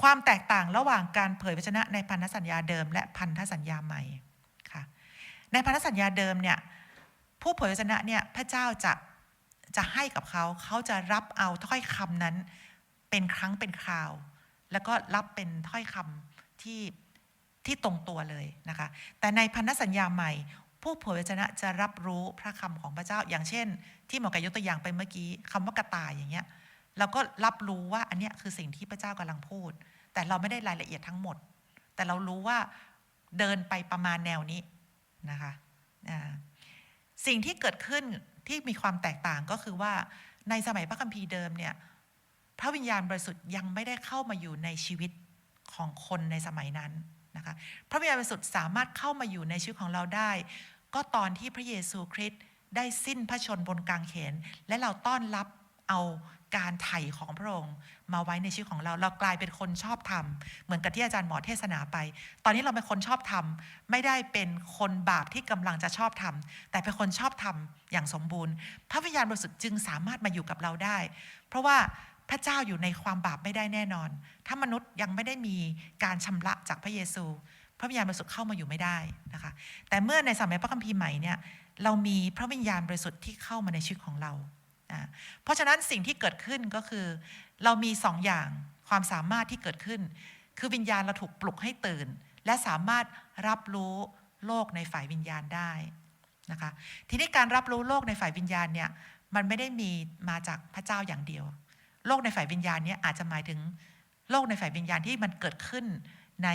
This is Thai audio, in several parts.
ความแตกต่างระหว่างการเผยพระชนะในพันธสัญญาเดิม และพันธสัญญาใหม่ค่ะในพันธสัญญาเดิมเนี่ยผู้เผยพระชนะเนี่ยพระเจ้าจะจะให้กับเขาเขาจะรับเอาถ้อยคำนั้นเป็นครั้งเป็นคราว แล้วก็รับเป็นถ้อยคำที่ที่ตรงตัวเลยนะคะ แต่ในพันธสัญญาใหม่ ผู้เผยพระชนะจะรับรู้พระคำของพระเจ้าอย่างเช่น ที่หมอกายยกตัวอย่างไปเมื่อกี้คำว่ากระต่ายอย่างเงี้ย เราก็รับรู้ว่าอันเนี้ยคือสิ่งที่พระเจ้ากำลังพูด แต่เราไม่ได้รายละเอียดทั้งหมด แต่เรารู้ว่าเดินไปประมาณแนวนี้นะคะสิ่งที่เกิดขึ้นที่มีความแตกต่างก็คือว่าในสมัยพระคัมภีร์เดิมเนี่ยพระวิญญาณบริสุทธิ์ยังไม่ได้เข้ามาอยู่ในชีวิตของคนในสมัยนั้นนะคะพระวิญญาณบริสุทธิ์สามารถเข้ามาอยู่ในชีวิตของเราได้ ก็ตอนที่พระเยซูคริสต์ได้สิ้นพระชนบนกางเขน และเราต้อนรับ เอาการไถ่ของพระองค์มาไว้ในชีวิตของเรา เรากลายเป็นคนชอบธรรมเหมือนกับที่อาจารย์หมอเทศนาไป ตอนนี้เราเป็นคนชอบธรรมไม่ได้เป็นคนบาปที่กำลังจะชอบธรรมแต่เป็นคนชอบธรรมอย่างสมบูรณ์ พระวิญญาณบริสุทธิ์จึงสามารถมาอยู่กับเราได้ เพราะว่าพระเจ้าอยู่ในความบาปไม่ได้แน่นอน ถ้ามนุษย์ยังไม่ได้มีการชำระจากพระเยซู พระวิญญาณบริสุทธิ์เข้ามาอยู่ไม่ได้นะคะ แต่เมื่อในสมัยพระคัมภีร์ใหม่เนี่ยเรามีพระวิญญาณบริสุทธิ์ที่เข้ามาในชีวิตของเรา เพราะฉะนั้นสิ่งที่เกิดขึ้นก็คือ เรามีสองอย่างความสามารถที่เกิดขึ้น คือวิญญาณเราถูกปลุกให้ตื่น และสามารถรับรู้โลกในฝ่ายวิญญาณได้นะคะทีนี้การรับรู้โลกในฝ่ายวิญญาณเนี่ยมันไม่ได้มีมาจากพระเจ้าอย่างเดียว โลกในฝ่ายวิญญาณเนี่ยอาจจะหมายถึงโลกในฝ่ายวิญญาณที่มันเกิดขึ้นใน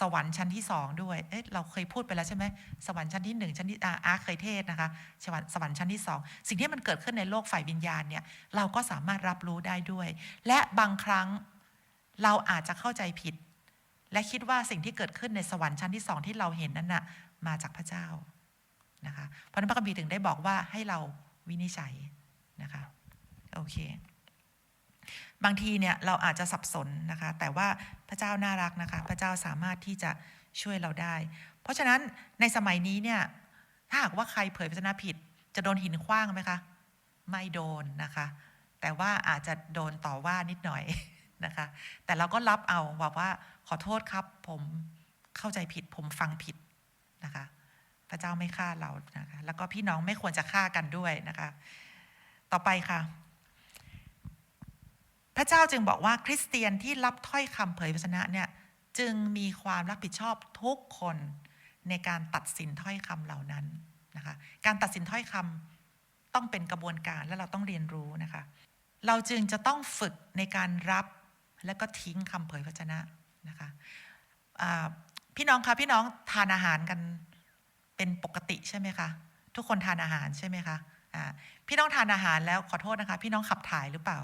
สวรรค์ชั้นที่สองด้วย เอ๊ะ เราเคยพูดไปแล้วใช่ไหม สวรรค์ชั้นที่หนึ่งชั้นที่อาอาร์เคยเทศนะคะ สวรรค์สวรรค์ชั้นที่สอง สิ่งที่มันเกิดขึ้นในโลกฝ่ายวิญญาณเนี่ย เราก็สามารถรับรู้ได้ด้วย และบางครั้งเราอาจจะเข้าใจผิด และคิดว่าสิ่งที่เกิดขึ้นในสวรรค์ชั้นที่สองที่เราเห็นนั้นน่ะ มาจากพระเจ้า นะคะ เพราะนั้นพระคัมภีร์ถึงได้บอกว่าให้เราวินิจฉัยนะคะ โอเค บางทีเนี่ยเราอาจจะสับสนนะคะ แต่ว่าพระเจ้าน่ารักนะคะ พระเจ้าสามารถที่จะช่วยเราได้ เพราะฉะนั้นในสมัยนี้เนี่ยถ้าหากว่าใครเผยพระชนะผิด จะโดนหินขว้างไหมคะ ไม่โดนนะคะ แต่ว่าอาจจะโดนต่อว่านิดหน่อยนะคะ แต่เราก็รับเอาบอกว่าขอโทษครับ ผมเข้าใจผิด ผมฟังผิดนะคะ พระเจ้าไม่ฆ่าเรานะคะ แล้วก็พี่น้องไม่ควรจะฆ่ากันด้วยนะคะ ต่อไปค่ะ พระเจ้าจึงบอกว่าคริสเตียนที่รับถ้อยคำเผยพระชนะเนี่ยจึงมีความรับผิดชอบทุกคนในการตัดสินถ้อยคำเหล่านั้นนะคะการตัดสินถ้อยคำต้องเป็นกระบวนการและเราต้องเรียนรู้นะคะ เราจึงจะต้องฝึกในการรับและก็ทิ้งคำเผยพระชนะนะคะพี่น้องคะพี่น้องทานอาหารกันเป็นปกติใช่ไหมคะทุกคนทานอาหารใช่ไหมคะพี่น้องทานอาหารแล้วขอโทษนะคะ พี่น้องขับถ่ายหรือเปล่า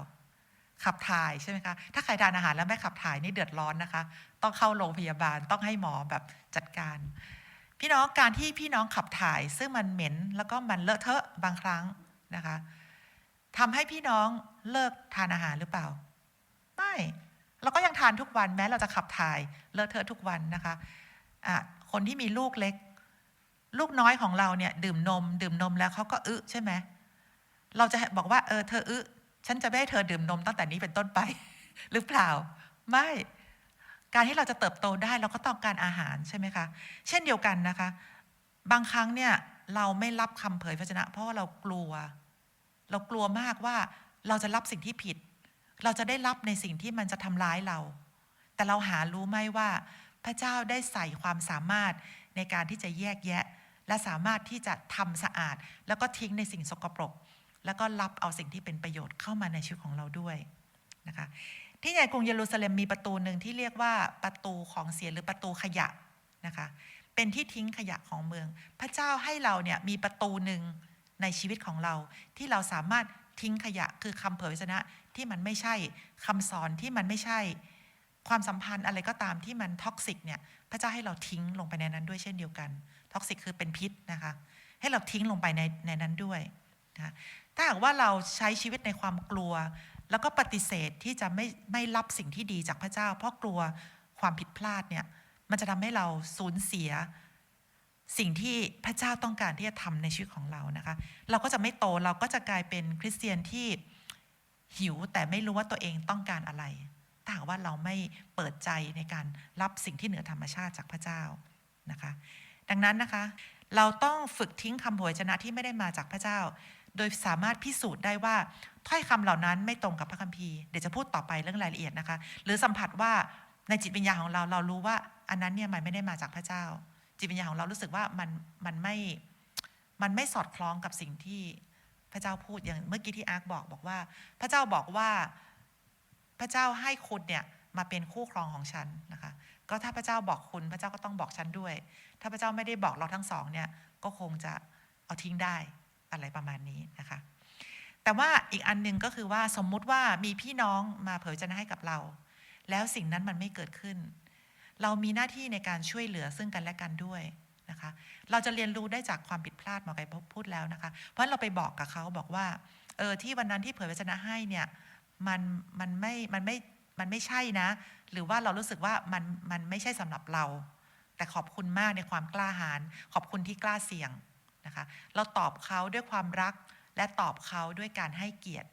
ขับถ่ายใช่ไหมคะ ถ้าใครทานอาหารแล้วไม่ขับถ่ายนี่เดือดร้อนนะคะ ต้องเข้าโรงพยาบาลต้องให้หมอแบบจัดการ พี่น้องการที่พี่น้องขับถ่าย ซึ่งมันเหม็นแล้วก็มันเลอะเทอะบางครั้งนะคะทำให้พี่น้องเลิกทานอาหารหรือเปล่า ไม่เราก็ยังทานทุกวันแม้เราจะขับถ่ายเลอะเทอะทุกวันนะคะะคนที่มีลูกเล็ก ลูกน้อยของเราเนี่ย ดื่มนม ดื่มนมแล้วเขาก็อึใช่ไหมเราจะบอกว่าเออเธออึ ฉันจะไม่ให้เธอดื่มนมตั้งแต่นี้เป็นต้นไป หรือเปล่า ไม่ การที่เราจะเติบโตได้เราก็ต้องการอาหารใช่ไหมคะ เช่นเดียวกันนะคะ บางครั้งเนี่ยเราไม่รับคำเผยพระชนะ เพราะว่าเรากลัว เรากลัวมากว่าเราจะรับสิ่งที่ผิด เราจะได้รับในสิ่งที่มันจะทำร้ายเรา แต่เราหารู้ไหมว่า พระเจ้าได้ใส่ความสามารถในการที่จะแยกแยะ และสามารถที่จะทำสะอาด แล้วก็ทิ้งในสิ่งสกปรก แล้วก็รับเอาสิ่งที่เป็นประโยชน์เข้ามาในชีวิตของเราด้วยนะคะที่ในกรุงเยรูซาเล็มมีประตูหนึ่งที่เรียกว่าประตูของเสียหรือประตูขยะนะคะเป็นที่ทิ้งขยะของเมือง พระเจ้าให้เราเนี่ยมีประตูหนึ่งในชีวิตของเรา ที่เราสามารถทิ้งขยะคือคำเผยชนะที่มันไม่ใช่คำสอนที่มันไม่ใช่ ความสัมพันธ์อะไรก็ตามที่มันท็อกซิกเนี่ยพระเจ้าให้เราทิ้งลงไปในนั้นด้วยเช่นเดียวกันท็อกซิกคือเป็นพิษนะคะให้เราทิ้งลงไปในในนั้นด้วยนะคะ ถ้าหากว่าเราใช้ชีวิตในความกลัว แล้วก็ปฏิเสธที่จะไม่ไม่รับสิ่งที่ดีจากพระเจ้า เพราะกลัวความผิดพลาดเนี่ยมันจะทำให้เราสูญเสีย สิ่งที่พระเจ้าต้องการที่จะทำในชีวิตของเรานะคะ เราก็จะไม่โตเราก็จะกลายเป็นคริสเตียนที่หิวแต่ไม่รู้ว่าตัวเองต้องการอะไรถ้าหากว่าเราไม่เปิดใจในการรับสิ่งที่เหนือธรรมชาติจากพระเจ้านะคะ ดังนั้นนะคะ เราต้องฝึกทิ้งคำโผยชนะที่ไม่ได้มาจากพระเจ้า โดยสามารถพิสูจน์ได้ว่าถ้อยคำเหล่านั้นไม่ตรงกับพระคัมภีร์ เดี๋ยวจะพูดต่อไปเรื่องรายละเอียดนะคะ หรือสัมผัสว่าในจิตวิญญาณของเราเรารู้ว่าอันนั้นเนี่ยมันไม่ได้มาจากพระเจ้า จิตวิญญาณของเรารู้สึกว่ามันมันไม่มันไม่สอดคล้องกับสิ่งที่พระเจ้าพูดอย่างเมื่อกี้ที่อาร์คบอกบอกว่า พระเจ้าบอกว่าพระเจ้าให้คุณเนี่ยมาเป็นคู่ครองของฉันนะคะ ก็ถ้าพระเจ้าบอกคุณพระเจ้าก็ต้องบอกฉันด้วย ถ้าพระเจ้าไม่ได้บอกเราทั้งสองเนี่ยก็คงจะเอาทิ้งได้ อะไรประมาณนี้นะคะ แต่ว่าอีกอันหนึ่งก็คือว่าสมมุติว่ามีพี่น้องมาเผยพระวจนะให้กับเรา แล้วสิ่งนั้นมันไม่เกิดขึ้น เรามีหน้าที่ในการช่วยเหลือซึ่งกันและกันด้วยนะคะ เราจะเรียนรู้ได้จากความผิดพลาดหมอไก่พูดแล้วนะคะ เพราะเราไปบอกกับเขาบอกว่าเออที่วันนั้นที่เผยพระวจนะให้เนี่ยมันมันไม่มันไม่มันไม่ใช่นะ หรือว่าเรารู้สึกว่ามันมันไม่ใช่สำหรับเรา แต่ขอบคุณมากในความกล้าหาญขอบคุณที่กล้าเสี่ยง นะคะ เราตอบเขาด้วยความรักและตอบเขาด้วยการให้เกียรติ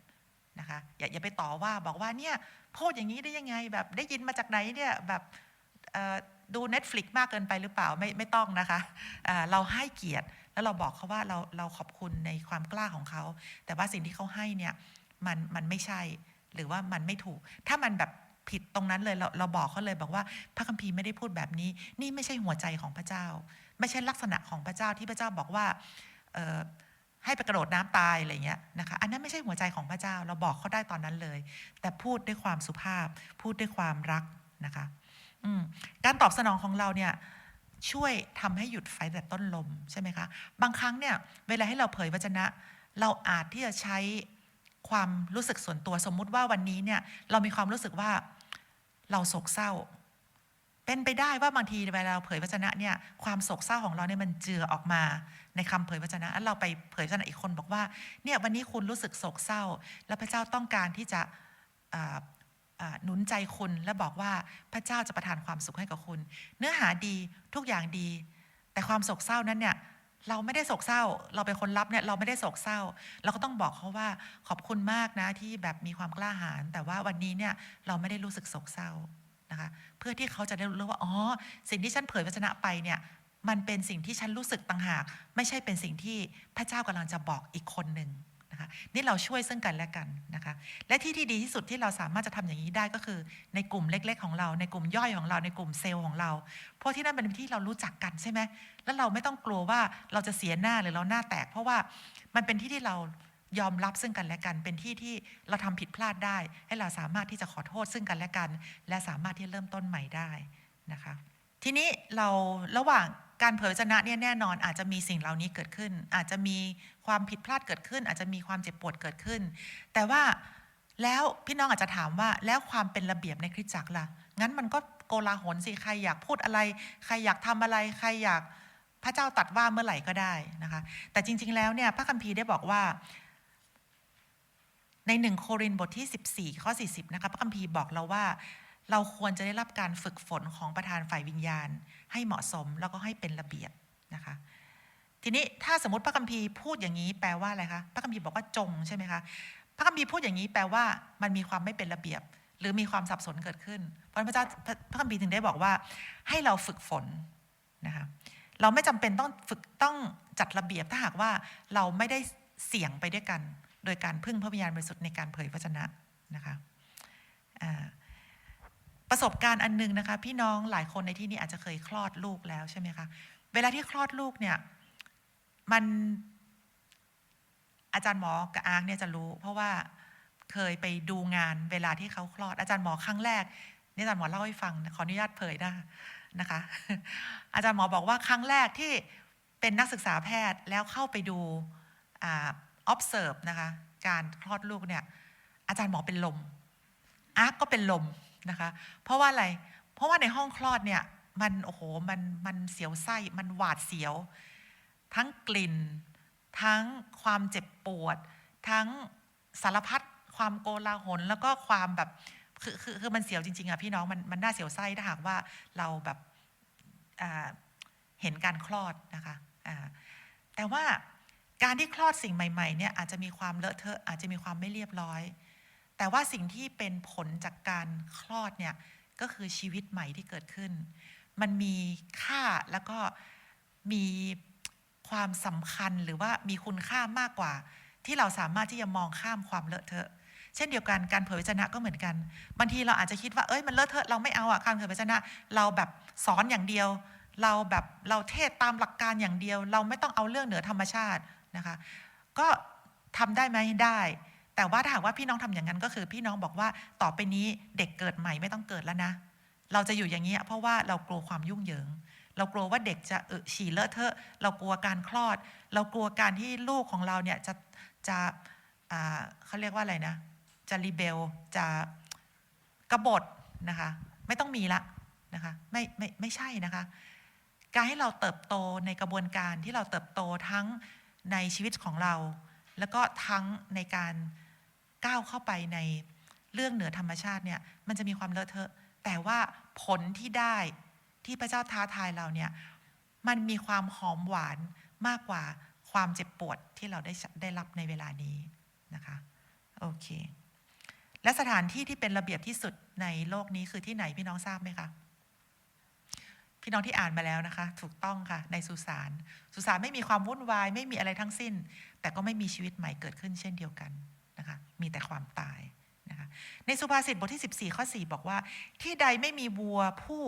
นะคะอย่าอย่าไปต่อว่าบอกว่าเนี่ยพูดอย่างนี้ได้ยังไงแบบได้ยินมาจากไหนเนี่ยแบบดู Netflix มากเกินไปหรือเปล่าไม่ไม่ต้องนะคะเเราให้เกียรติแล้วเราบอกเขาว่าเราเราขอบคุณในความกล้าของเขา แต่ว่าสิ่งที่เขาให้เนี่ยมันมันไม่ใช่หรือว่ามันไม่ถูก ถ้ามันแบบผิดตรงนั้นเลยเราเราบอกเขาเลยบอกว่าพระคัมภีร์ไม่ได้พูดแบบนี้ นี่ไม่ใช่หัวใจของพระเจ้า ไม่ใช่ลักษณะของพระเจ้าที่พระเจ้าบอกว่าให้ไปกระโดดน้ำตายอะไรเงี้ยนะคะอันนั้นไม่ใช่หัวใจของพระเจ้าเราบอกเขาได้ตอนนั้นเลย แต่พูดด้วยความสุภาพ พูดด้วยความรักนะคะการตอบสนองของเราเนี่ยช่วยทำให้หยุดไฟแต่ต้นลมใช่ไหมคะบางครั้งเนี่ยเวลาให้เราเผยวจนะ เราอาจที่จะใช้ความรู้สึกส่วนตัวสมมุติว่าวันนี้เนี่ยเรามีความรู้สึกว่าเราโศกเศร้า เป็นไปได้ว่าบางทีเวลาเราเผยวจนะเนี่ยความโศกเศร้าของเราเนี่ยมันเจือออกมาในคำเผยวจนะแล้วเราไปเผยวจนะอีกคนบอกว่าเนี่ยวันนี้คุณรู้สึกโศกเศร้า แล้วพระเจ้าต้องการที่จะหนุนใจคุณและบอกว่าพระเจ้าจะประทานความสุขให้กับคุณ เนื้อหาดีทุกอย่างดี แต่ความโศกเศร้านั้นเนี่ยเราไม่ได้โศกเศร้า เราเป็นคนรับเนี่ยเราไม่ได้โศกเศร้า เราก็ต้องบอกเขาว่าขอบคุณมากนะที่แบบมีความกล้าหาญแต่ว่าวันนี้เนี่ยเราไม่ได้รู้สึกโศกเศร้า นะคะ เพื่อที่เขาจะได้รู้ว่าอ๋อสิ่งที่ฉันเผยพระชนะไปเนี่ยมันเป็นสิ่งที่ฉันรู้สึกต่างหาก ไม่ใช่เป็นสิ่งที่พระเจ้ากำลังจะบอกอีกคนหนึ่งนะคะนี่เราช่วยซึ่งกันและกันนะคะและที่ที่ดีที่สุดที่เราสามารถจะทำอย่างนี้ได้ก็คือ ในกลุ่มเล็ก ๆ ของเรา ในกลุ่มย่อยของเราในกลุ่มเซลล์ของเรา เพราะที่นั่นเป็นที่เรารู้จักกันใช่ไหมแล้วเราไม่ต้องกลัวว่าเราจะเสียหน้าหรือเราหน้าแตก เพราะว่ามันเป็นที่ที่เรา ยอมรับซึ่งกันและกัน เป็นที่ที่เราทำผิดพลาดได้ ให้เราสามารถที่จะขอโทษซึ่งกันและกัน และสามารถที่จะเริ่มต้นใหม่ได้นะคะ ทีนี้เราระหว่างการเผยพระวจนะเนี่ยแน่นอนอาจจะมีสิ่งเหล่านี้เกิดขึ้น อาจจะมีความผิดพลาดเกิดขึ้น อาจจะมีความเจ็บปวดเกิดขึ้น แต่ว่าแล้วพี่น้องอาจจะถามว่าแล้วความเป็นระเบียบในคริสตจักรล่ะงั้นมันก็โกลาหลสิใครอยากพูดอะไร ใครอยากทำอะไร ใครอยากพระเจ้าตัดว่าเมื่อไหร่ก็ได้นะคะ แต่จริง ๆ แล้วเนี่ยพระคัมภีร์ได้บอกว่า ในหนึ่งโครินบทที่ 14 ข้อ 40 นะคะพระคัมภีร์บอกเราว่าเราควรจะได้รับการฝึกฝนของประธานฝ่ายวิญญาณ ให้เหมาะสมแล้วก็ให้เป็นระเบียบนะคะ ทีนี้ถ้าสมมติพระคัมภีร์พูดอย่างนี้แปลว่าอะไรคะพระคัมภีร์บอกว่าจงใช่ไหมคะพระคัมภีร์พูดอย่างนี้แปลว่ามันมีความไม่เป็นระเบียบ หรือมีความสับสนเกิดขึ้น เพราะนั้นพระเจ้าพระพระคัมภีร์ถึงได้บอกว่า ให้เราฝึกฝนนะคะเราไม่จำเป็นต้องฝึกต้องจัดระเบียบถ้าหากว่าเราไม่ได้เสี่ยงไปด้วยกัน โดยการพึ่งพระวิญญาณบริสุทธิ์ในการเผยพระชนะนะคะประสบการณ์อันหนึงนะคะ พี่น้องหลายคนในที่นี้อาจจะเคยคลอดลูกแล้วใช่ไหมคะเวลาที่คลอดลูกเนี่ยมันอาจารย์หมอกับอาร์กเนี่ยจะรู้ เพราะว่าเคยไปดูงานเวลาที่เขาคลอด อาจารย์หมอครั้งแรกนี่อาจารย์หมอเล่าให้ฟังขออนุญาตเผยนะนะคะ อาจารย์หมอบอกว่าครั้งแรกที่เป็นนักศึกษาแพทย์แล้วเข้าไปดูอ่า observe นะคะการคลอดลูกเนี่ยอาจารย์หมอเป็นลมอาร์กก็เป็นลมนะคะ เพราะว่าอะไร เพราะว่าในห้องคลอดเนี่ยมันโอ้โหมันมันเสียวไส้มันหวาดเสียว ทั้งกลิ่น ทั้งความเจ็บปวด ทั้งสารพัดความโกลาหลแล้วก็ความแบบคือคือคือมันเสียวจริงๆอะพี่น้องมันมันน่าเสียวไส้ถ้าหากว่าเราแบบเห็นการคลอดนะคะแต่ว่า การที่คลอดสิ่งใหม่ๆเนี่ยอาจจะมีความเลอะเทอะอาจจะมีความไม่เรียบร้อย แต่ว่าสิ่งที่เป็นผลจากการคลอดเนี่ยก็คือชีวิตใหม่ที่เกิดขึ้น มันมีค่าแล้วก็มีความสำคัญหรือว่ามีคุณค่ามากกว่า ที่เราสามารถที่จะมองข้ามความเลอะเทอะ เช่นเดียวกันการเผยพระวจนะก็เหมือนกันบางทีเราอาจจะคิดว่าเอ้ยมันเลอะเทอะเราไม่เอาอะการเผยพระวจนะ เราแบบสอนอย่างเดียว เราแบบเราเทศตามหลักการอย่างเดียว เราไม่ต้องเอาเรื่องเหนือธรรมชาติ นะคะ ก็ทำได้ไหมได้ แต่ว่าถ้าหากว่าพี่น้องทำอย่างนั้นก็คือ พี่น้องบอกว่าต่อไปนี้เด็กเกิดใหม่ไม่ต้องเกิดแล้วนะ เราจะอยู่อย่างนี้เพราะว่าเรากลัวความยุ่งเหยิง เรากลัวว่าเด็กจะเออฉี่เลอะเทอะ เรากลัวการคลอด เรากลัวการที่ลูกของเราเนี่ยจะจะเขาเรียกว่าอะไรนะ จะรีเบล จะกบฏนะคะ ไม่ต้องมีละนะคะไม่ไม่ไม่ใช่นะคะ การให้เราเติบโตในกระบวนการที่เราเติบโตทั้ง ในชีวิตของเรา แล้วก็ทั้งในการก้าวเข้าไปในเรื่องเหนือธรรมชาติเนี่ยมันจะมีความเลอะเทอะ แต่ว่าผลที่ได้ที่พระเจ้าท้าทายเราเนี่ยมันมีความหอมหวานมากกว่าความเจ็บปวดที่เราได้ได้รับในเวลานี้นะคะโอเค และสถานที่ที่เป็นระเบียบที่สุดในโลกนี้คือที่ไหนพี่น้องทราบไหมคะ พี่น้องที่อ่านมาแล้วนะคะ ถูกต้องค่ะ ในสุสานสุสานไม่มีความวุ่นวาย ไม่มีอะไรทั้งสิ้น แต่ก็ไม่มีชีวิตใหม่เกิดขึ้นเช่นเดียวกันนะคะ มีแต่ความตายนะคะในสุภาษิตบทที่ 14 ข้อ 4 บอกว่า ที่ใดไม่มีวัวผู้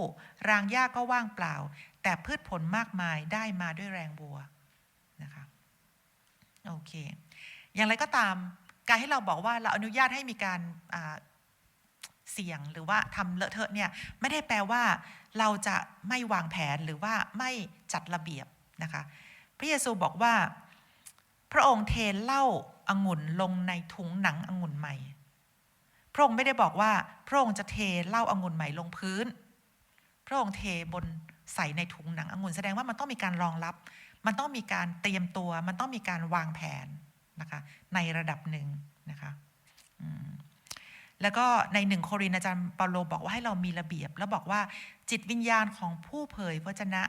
รางหญ้าก็ว่างเปล่า แต่พืชผลมากมายได้มาด้วยแรงวัวนะคะโอเค อย่างไรก็ตามการให้เราบอกว่าเราอนุญาตให้มีการ เสี่ยงหรือว่าทำเลอะเทอะเนี่ยไม่ได้แปลว่า เราจะไม่วางแผนหรือว่าไม่จัดระเบียบนะคะ พระเยซูบอกว่า พระองค์เทเหล้าอางุ่นลงในถุงหนังองุ่นใหม่ พระองค์ไม่ได้บอกว่า พระองค์จะเทเหล้าอางุ่นใหม่ลงพื้น พระองค์เทบนใส่ในถุงหนังองุ่นแสดงว่ามันต้องมีการรองรับ มันต้องมีการเตรียมตัว มันต้องมีการวางแผนนะคะ ในระดับหนึ่งนะคะอืม แล้วก็ในหนึ่งโครินอาจารย์เปาโลบอกว่าให้เรามีระเบียบ แล้วบอกว่าจิตวิญญาณของผู้เผยพระวจนะ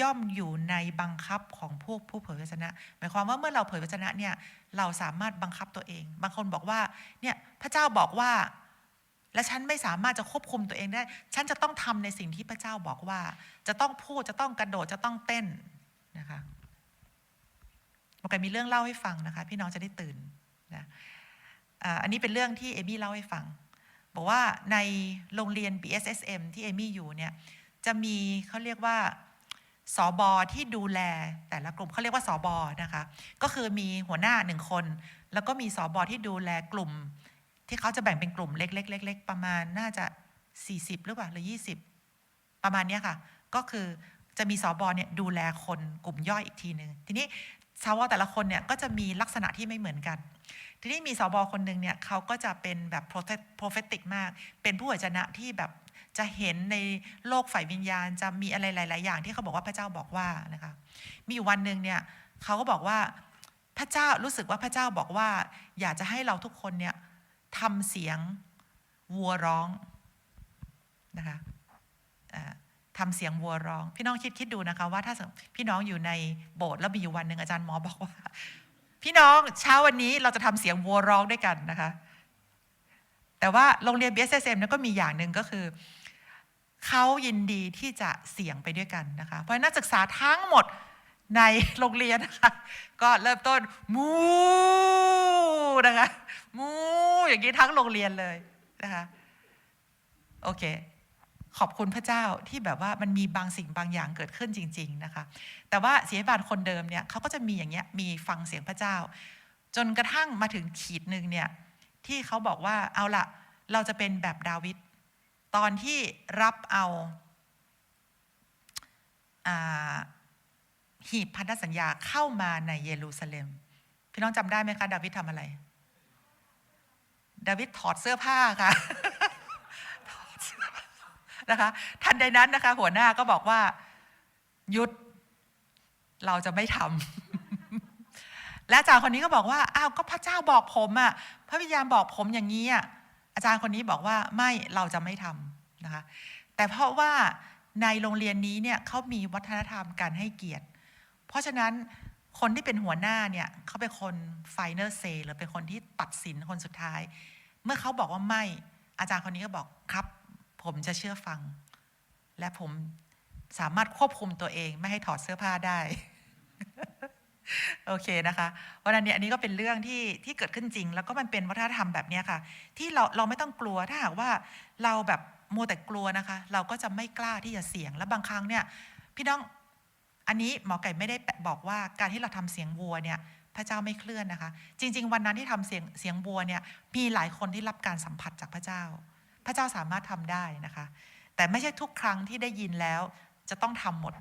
ย่อมอยู่ในบังคับของพวกผู้เผยพระวจนะ หมายความว่าเมื่อเราเผยพระวจนะเนี่ยเราสามารถบังคับตัวเอง บางคนบอกว่าเนี่ยพระเจ้าบอกว่า และฉันไม่สามารถจะควบคุมตัวเองได้ ฉันจะต้องทำในสิ่งที่พระเจ้าบอกว่า จะต้องพูดจะต้องกระโดดจะต้องเต้นนะคะโอเคมีเรื่องเล่าให้ฟังนะคะ พี่น้องจะได้ตื่นนะ อันนี้เป็นเรื่องที่เอมี่เล่าให้ฟัง บอกว่าในโรงเรียน BSSM ที่เอมี่อยู่เนี่ยจะมีเขาเรียกว่าสอบอที่ดูแลแต่ละกลุ่มเขาเรียกว่าสอบอนะคะ ก็คือมีหัวหน้าหนึ่งคน แล้วก็มีสอบอที่ดูแลกลุ่ม ที่เขาจะแบ่งเป็นกลุ่มเล็กๆเล็กๆประมาณน่าจะ 40 หรือเปล่าหรือ 20 ประมาณนี้ค่ะ ก็คือจะมีสอบอเนี่ยดูแลคนกลุ่มย่อยอีกทีหนึ่งทีนี้สาวแต่ละคนเนี่ยก็จะมีลักษณะที่ไม่เหมือนกัน ทีนี้มีสอบอคนหนึ่งเนี่ยเขาก็จะเป็นแบบโปรเฟติกมาก เป็นผู้เผยชนะที่แบบจะเห็นในโลกฝ่ายวิญญาณจะมีอะไรหลาย ๆ อย่างที่เขาบอกว่าพระเจ้าบอกว่านะคะมีอยู่วันหนึ่งเนี่ยเขาก็บอกว่าพระเจ้ารู้สึกว่าพระเจ้าบอกว่า อยากจะให้เราทุกคนเนี่ยทำเสียงวัวร้องนะคะทำเสียงวัวร้อง พี่น้องคิดคิดดูนะคะว่าถ้าพี่น้องอยู่ในโบสถ์แล้วมีอยู่วันหนึ่งอาจารย์หมอบอกว่า พี่น้องเช้าวันนี้เราจะทำเสียงวัวร้องด้วยกันนะคะ แต่ว่าโรงเรียน BSSM นั้นก็มีอย่างหนึ่งก็คือเขายินดีที่จะเสี่ยงไปด้วยกันนะคะ เพราะนักศึกษาทั้งหมดในโรงเรียนนะคะ ก็เริ่มต้นมูนะคะมูอย่างนี้ทั้งโรงเรียนเลยนะคะ โอเค ขอบคุณพระเจ้าที่แบบว่ามันมีบางสิ่งบางอย่างเกิดขึ้นจริง ๆนะคะ แต่ว่าศิษยาบาลคนเดิมเนี่ยเขาก็จะมีอย่างเงี้ยมีฟังเสียงพระเจ้า จนกระทั่งมาถึงขีดหนึ่งเนี่ยที่เขาบอกว่าเอาละเราจะเป็นแบบดาวิดตอนที่รับเอาอาหีบพันธสัญญาเข้ามาในเยรูซาเล็ม พี่น้องจำได้ไหมคะ ดาวิดทำอะไร ดาวิดถอดเสื้อผ้าค่ะ นะคะทันใดนั้นนะคะ หัวหน้าก็บอกว่าหยุดเราจะไม่ทำและอาจารย์คนนี้ก็บอกว่าอ้าวก็พระเจ้าบอกผมอะพระวิญญาณบอกผมอย่างนี้อะอาจารย์คนนี้บอกว่าไม่เราจะไม่ทำนะคะ แต่เพราะว่าในโรงเรียนนี้เนี่ยเขามีวัฒนธรรมการให้เกียรติ เพราะฉะนั้นคนที่เป็นหัวหน้าเนี่ยเขาเป็นคนไฟเนอร์เซหรือเป็นคนที่ตัดสินคนสุดท้าย เมื่อเขาบอกว่าไม่อาจารย์คนนี้ก็บอกครับ ผมจะเชื่อฟัง และผมสามารถควบคุมตัวเอง ไม่ให้ถอดเสื้อผ้าได้ โอเคนะคะเพราะฉะนั้นเนี่ยอันนี้ก็เป็นเรื่องที่ที่เกิดขึ้นจริง แล้วก็มันเป็นวัฒนธรรมแบบเนี้ยค่ะ ที่เราเราไม่ต้องกลัวถ้าหากว่าเราแบบโมแต่กลัวนะคะ เราก็จะไม่กล้าที่จะเสี่ยง และบางครั้งเนี่ย พี่น้องอันนี้หมอไก่ไม่ได้บอกว่าการที่เราทำเสียงวัวเนี่ยพระเจ้าไม่เคลื่อนนะคะ จริง ๆ วันนั้นที่ทำเสียงเสียงวัวเนี่ยมีหลายคนที่รับการสัมผัสจากพระเจ้า พระเจ้าสามารถทำได้นะคะ แต่ไม่ใช่ทุกครั้งที่ได้ยินแล้วจะต้องทำหมด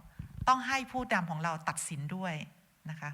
ต้องให้ผู้นำของเราตัดสินด้วยนะคะ